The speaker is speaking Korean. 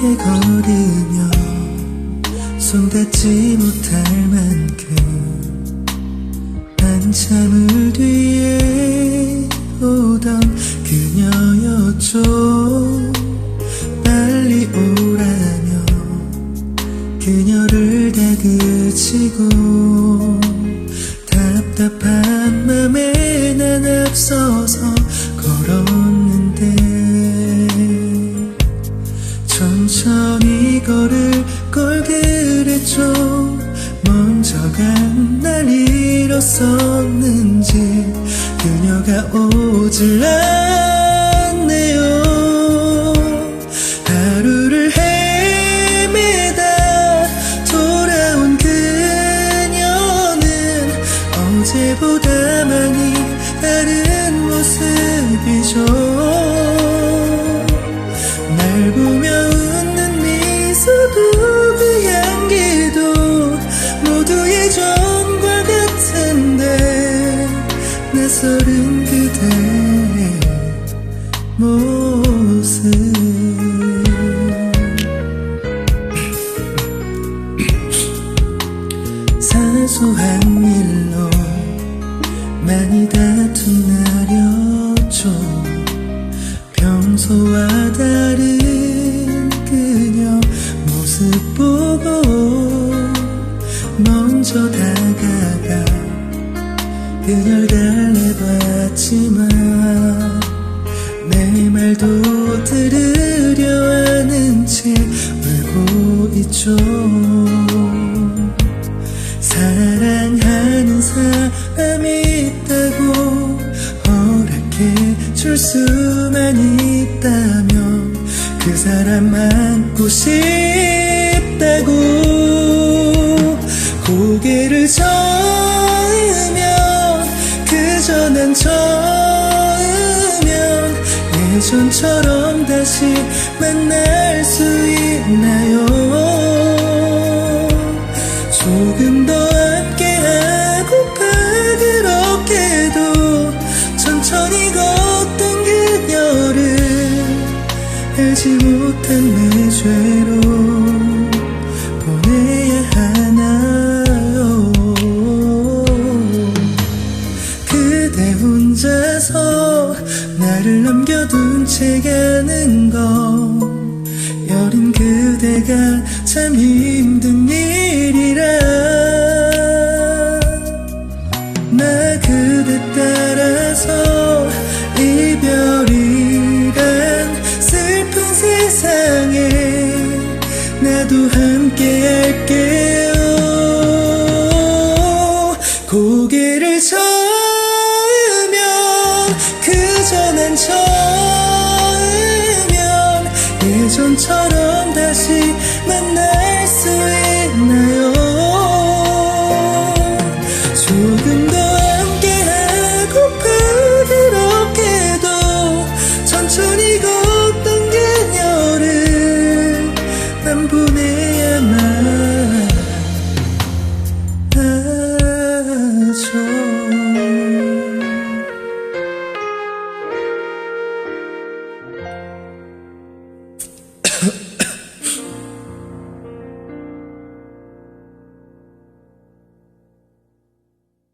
함께 걸으며 손 닿지 못할 만큼 한참을 뒤에 오던 그녀였죠. 빨리 오라며 그녀를 다그치고 답답한 맘에 난 앞서서 그랬죠 먼저 간날 잃었었는지 그녀가 오질 않네요. 하루를 헤매다 돌아온 그녀는 어제보다 많이 다른 모습이죠 예전과 같은데 낯설은 그대의 모습. 사소한 일로 많이 다툰 날이었죠. 평소와 다른 먼저 다가가 그녀를 달래봤지만 내 말도 들으려 하는 채 울고 있죠. 사랑하는 사람이 있다고 허락해 줄 수만 있다면 그 사람 안고 싶 고개를 저으면 그저 난 저으면 예전처럼 다시 만날 수 있나요? 조금 더 함께하고파 그렇게도 천천히 걷던 그녀를 알지 못한 내 죄로 가는 건 여린 그대가 참 힘든 일이라. 나 그대 따라서 이별이란 슬픈 세상에 나도 함께 할게요. 고개를 저으면 그저 난 저으면 예전처럼 다시 만날 수 있나요? 조금 더 함께하고파 그렇게도 천천히 걷던 그녀를 난 보내야만 하죠